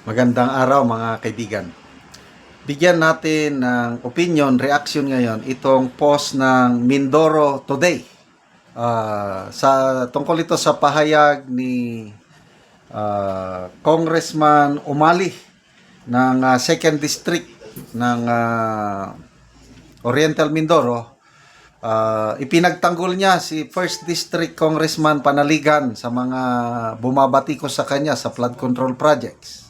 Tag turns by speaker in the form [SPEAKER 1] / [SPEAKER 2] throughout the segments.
[SPEAKER 1] Magandang araw mga kaibigan. Bigyan natin ng opinion, reaction ngayon itong post ng Mindoro Today. Ah, sa tungkol ito sa pahayag ni ah, Congressman Umali ng ah, Second District ng ah, Oriental Mindoro. Ah, ipinagtanggol niya si First District Congressman Panaligan sa mga bumabati ko sa kanya sa flood control projects.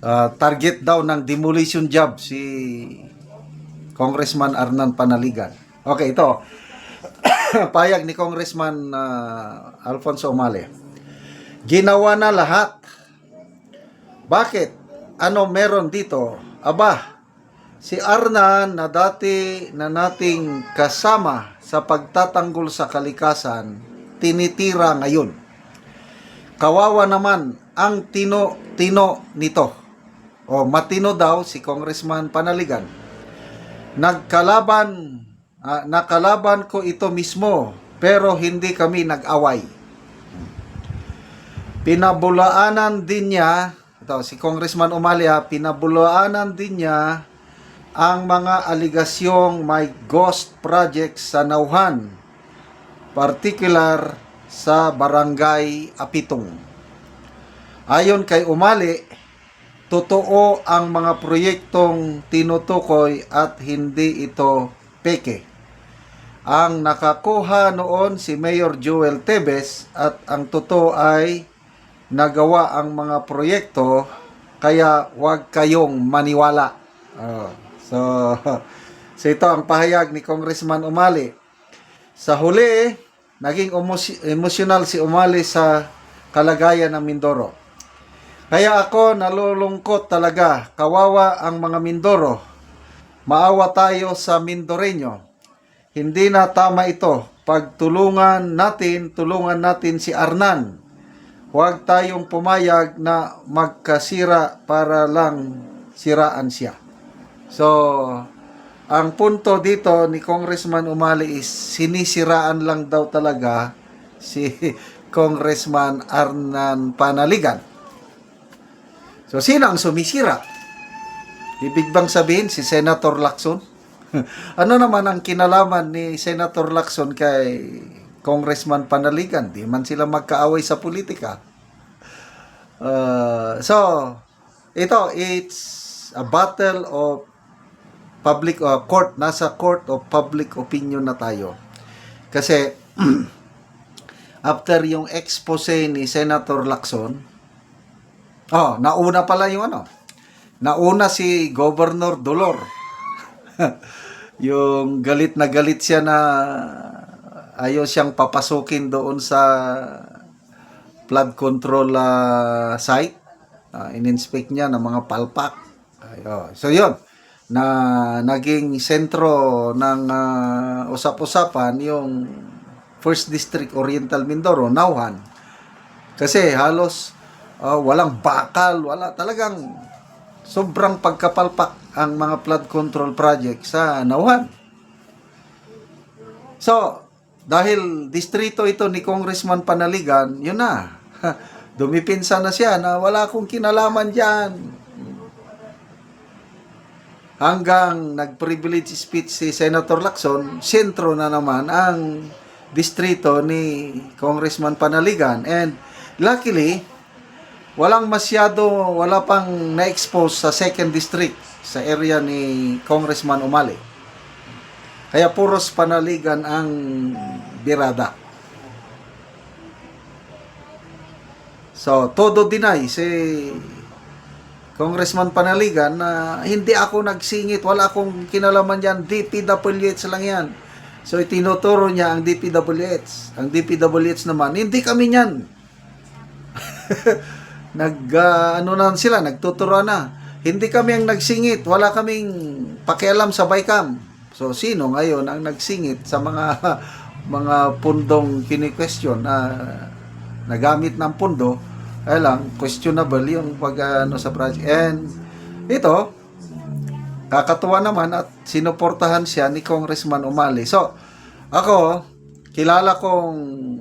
[SPEAKER 1] Ah, target daw ng demolition job si Congressman Arnan Panaligan. Okay, ito. Payag ni Congressman ah, Alfonso Umali. Ginawa na lahat. Bakit? Ano meron dito? Aba, si Arnan na dati na nating kasama sa pagtatanggol sa kalikasan, tinitira ngayon. Kawawa naman ang tino-tino nito. O matino daw si Congressman Panaligan. Nagkalaban, ah, nakalaban ko ito mismo, pero hindi kami nag-away. Pinabulaanan din niya, ito si Congressman Umalia, pinabulaanan din niya ang mga aligasyong may ghost projects sa Nauhan, particular sa Barangay Apitong. Ayon kay Umali, totoo ang mga proyektong tinutukoy at hindi ito peke. Ang nakakuha noon si Mayor Joel Tebes at ang totoo ay nagawa ang mga proyekto kaya huwag kayong maniwala. Oh, so, so ito ang pahayag ni Congressman Umali. Sa huli, naging emos- emosyonal si Umali sa kalagayan ng Mindoro. Kaya ako nalulungkot talaga. Kawawa ang mga Mindoro. Maawa tayo sa Mindoreño. Hindi na tama ito. Pagtulungan natin, tulungan natin si Arnan. Huwag tayong pumayag na magkasira para lang siraan siya. So, ang punto dito ni Congressman Umali is sinisiraan lang daw talaga si Congressman Arnan Panaligan. So, sino ang sumisira? Ibig bang sabihin si Senator Lacson? ano naman ang kinalaman ni Senator Lacson kay Congressman Panaligan? Di man sila magkaaway sa politika. Uh, so, ito, it's a battle of public uh, court, nasa court of public opinion na tayo. Kasi, after yung expose ni Senator Lacson, Oh, nauna pala yung ano. Nauna si Governor Dolor. yung galit na galit siya na ayaw siyang papasukin doon sa flood control ah, site. Ah, in-inspect niya ng mga palpak. Ay, oh. So yun, na naging sentro ng ah, usap-usapan yung First District Oriental Mindoro, Nauhan. Kasi halos ah, walang bakal, wala talagang sobrang pagkapalpak ang mga flood control project sa Nauhan. So, dahil distrito ito ni Congressman Panaligan, yun na. Dumipinsa na siya na wala akong kinalaman dyan. Hanggang nag-privilege speech si Senator Lacson, sentro na naman ang distrito ni Congressman Panaligan. And luckily, walang masyado, wala pang na-expose sa second district sa area ni Congressman Umali. Kaya puros panaligan ang birada. So, todo deny si Congressman Panaligan na hindi ako nagsingit, wala akong kinalaman yan, DPWH lang yan. So, itinuturo niya ang DPWH. Ang DPWH naman, hindi kami yan. nag ah, ano na sila, nagtuturo na. Hindi kami ang nagsingit, wala kaming pakialam sa bycam. So sino ngayon ang nagsingit sa mga mga pundong kini-question na nagamit ng pundo? Ay lang, questionable yung pag ano sa project. And ito, kakatuwa naman at sinuportahan siya ni Congressman Umali. So, ako, kilala kong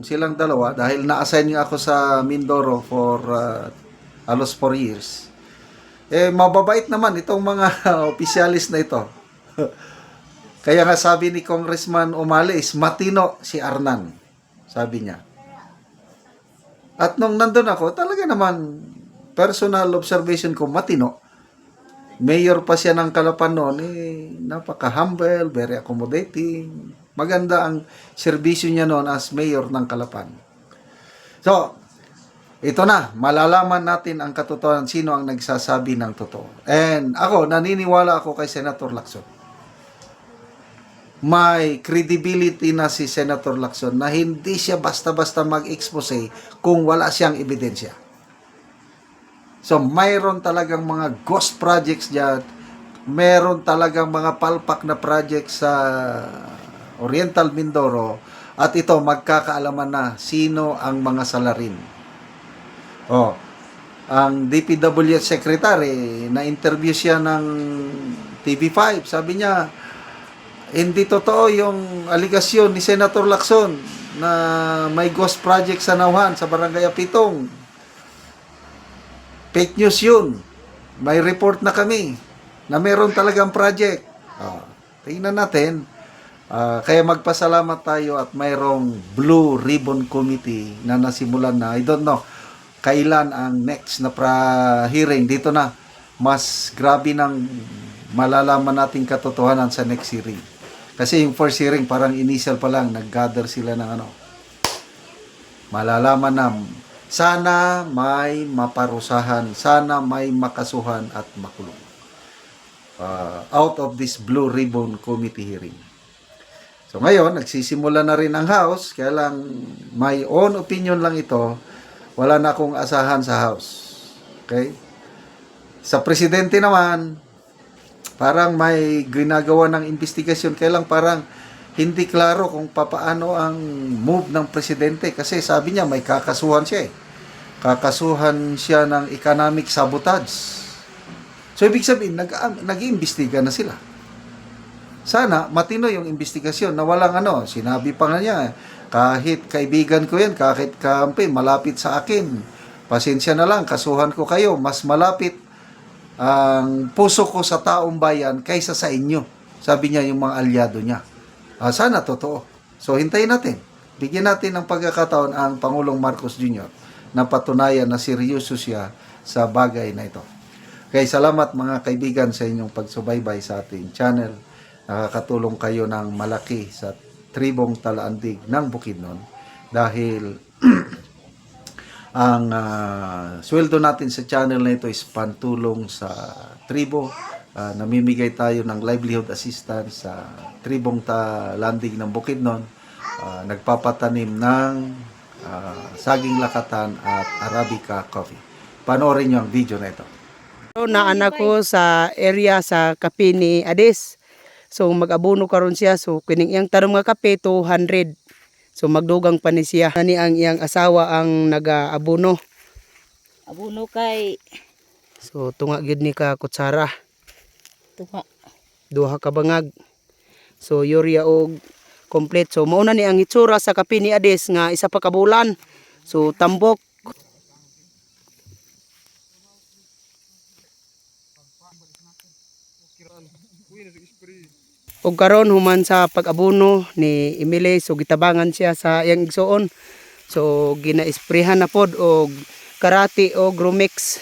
[SPEAKER 1] silang dalawa dahil na-assign niya ako sa Mindoro for uh, halos 4 years. Eh, mababait naman itong mga opisyalis na ito. Kaya nga sabi ni Congressman Umali is matino si Arnan. Sabi niya. At nung nandun ako, talaga naman personal observation ko matino. Mayor pa siya ng Kalapan noon, eh, napaka-humble, very accommodating. Maganda ang serbisyo niya noon as mayor ng Kalapan. So, ito na, malalaman natin ang katotohanan sino ang nagsasabi ng totoo. And ako, naniniwala ako kay Senator Lacson. May credibility na si Senator Lacson na hindi siya basta-basta mag-expose kung wala siyang ebidensya. So, mayroon talagang mga ghost projects dyan. Meron talagang mga palpak na projects sa Oriental Mindoro. At ito, magkakaalaman na sino ang mga salarin. Oh, ang DPWH secretary, na-interview siya ng TV5. Sabi niya, hindi totoo yung aligasyon ni Senator Lacson na may ghost project sa Nauhan, sa Barangay Apitong. Fake news yun. May report na kami na meron talagang project. Oh, tingnan natin. Ah, kaya magpasalamat tayo at mayroong Blue Ribbon Committee na nasimulan na. I don't know kailan ang next na pra hearing dito na mas grabe ng malalaman nating katotohanan sa next hearing. Kasi yung first hearing parang initial pa lang nag-gather sila ng ano. Malalaman na sana may maparusahan, sana may makasuhan at makulong. Ah, out of this Blue Ribbon Committee hearing. So ngayon, nagsisimula na rin ang House, kaya lang my own opinion lang ito, wala na akong asahan sa House. Okay? Sa Presidente naman, parang may ginagawa ng investigasyon, kaya lang parang hindi klaro kung papaano ang move ng Presidente kasi sabi niya may kakasuhan siya eh. Kakasuhan siya ng economic sabotage. So, ibig sabihin, nag, nag-iimbestiga na sila sana matino yung investigasyon na walang ano, sinabi pa nga niya, kahit kaibigan ko yan, kahit kampi, malapit sa akin, pasensya na lang, kasuhan ko kayo, mas malapit ang puso ko sa taong bayan kaysa sa inyo. Sabi niya yung mga alyado niya. Ah, sana totoo. So, hintayin natin. Bigyan natin ng pagkakataon ang Pangulong Marcos Jr. na patunayan na seryoso siya sa bagay na ito. Kaya salamat mga kaibigan sa inyong pagsubaybay sa ating channel nakakatulong kayo ng malaki sa tribong talaandig ng Bukidnon dahil ang ah, sweldo natin sa channel na ito is pantulong sa tribo. Ah, namimigay tayo ng livelihood assistance sa tribong talandig ng Bukidnon. Ah, nagpapatanim ng ah, saging lakatan at Arabica coffee. Panoorin nyo ang video na ito.
[SPEAKER 2] na anak ko sa area sa kape ni Ades. So mag-abono karon siya so kining iyang tarong nga kape 200. So magdugang pa ni siya. Ani ang iyang asawa ang naga-abono.
[SPEAKER 3] Abuno kay
[SPEAKER 2] So tunga gid ni ka kutsara,
[SPEAKER 3] tuha.
[SPEAKER 2] duha ka bangag. So urea og complete. So mauna ni ang itsura sa kape ni Ades nga isa pa ka bulan. So tambok Og karon human sa pag-abono ni Emile so gitabangan siya sa iyang igsuon. So gina-sprayhan na pod og karate o gromix.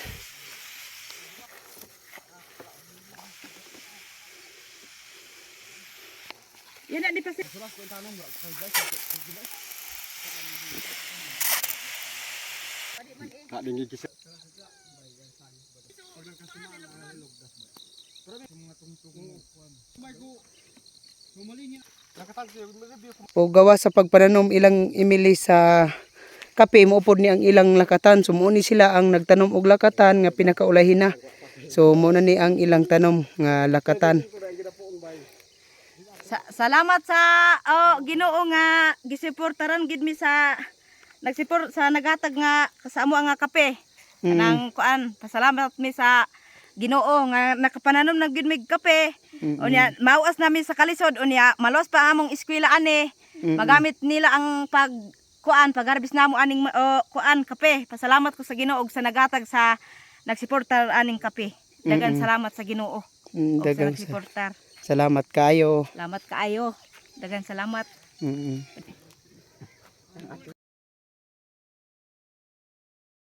[SPEAKER 3] Yan na di pa
[SPEAKER 2] O gawa sa pagpananom ilang Emile sa kape moupod ni ang ilang lakatan. So mo ni sila ang nagtanom og lakatan nga pinakaulahin na. So mo na ni ang ilang tanom nga lakatan.
[SPEAKER 3] Sa, salamat sa oh, Ginoo nga gisuportaran gid mi sa nagsipor sa nagatag nga kasamo nga kape.
[SPEAKER 2] Mm.
[SPEAKER 3] Nang kuan, pasalamat mi sa Ginoo nga nakapananom ng gid mig kape.
[SPEAKER 2] Mm-mm.
[SPEAKER 3] Unya mauas namin sa kalisod unya malos pa among eskwela ani.
[SPEAKER 2] Mm-mm.
[SPEAKER 3] Magamit nila ang pag kuan pagarbis namo aning uh, kuan kape. Pasalamat ko sa Ginoo ug sa nagatag sa nagsuportar aning kape. Dagan
[SPEAKER 2] Mm-mm.
[SPEAKER 3] salamat sa Ginoo.
[SPEAKER 2] Mm,
[SPEAKER 3] ug sa nagsuportar.
[SPEAKER 2] salamat kayo.
[SPEAKER 3] Salamat kaayo. Dagan salamat.
[SPEAKER 2] Mm,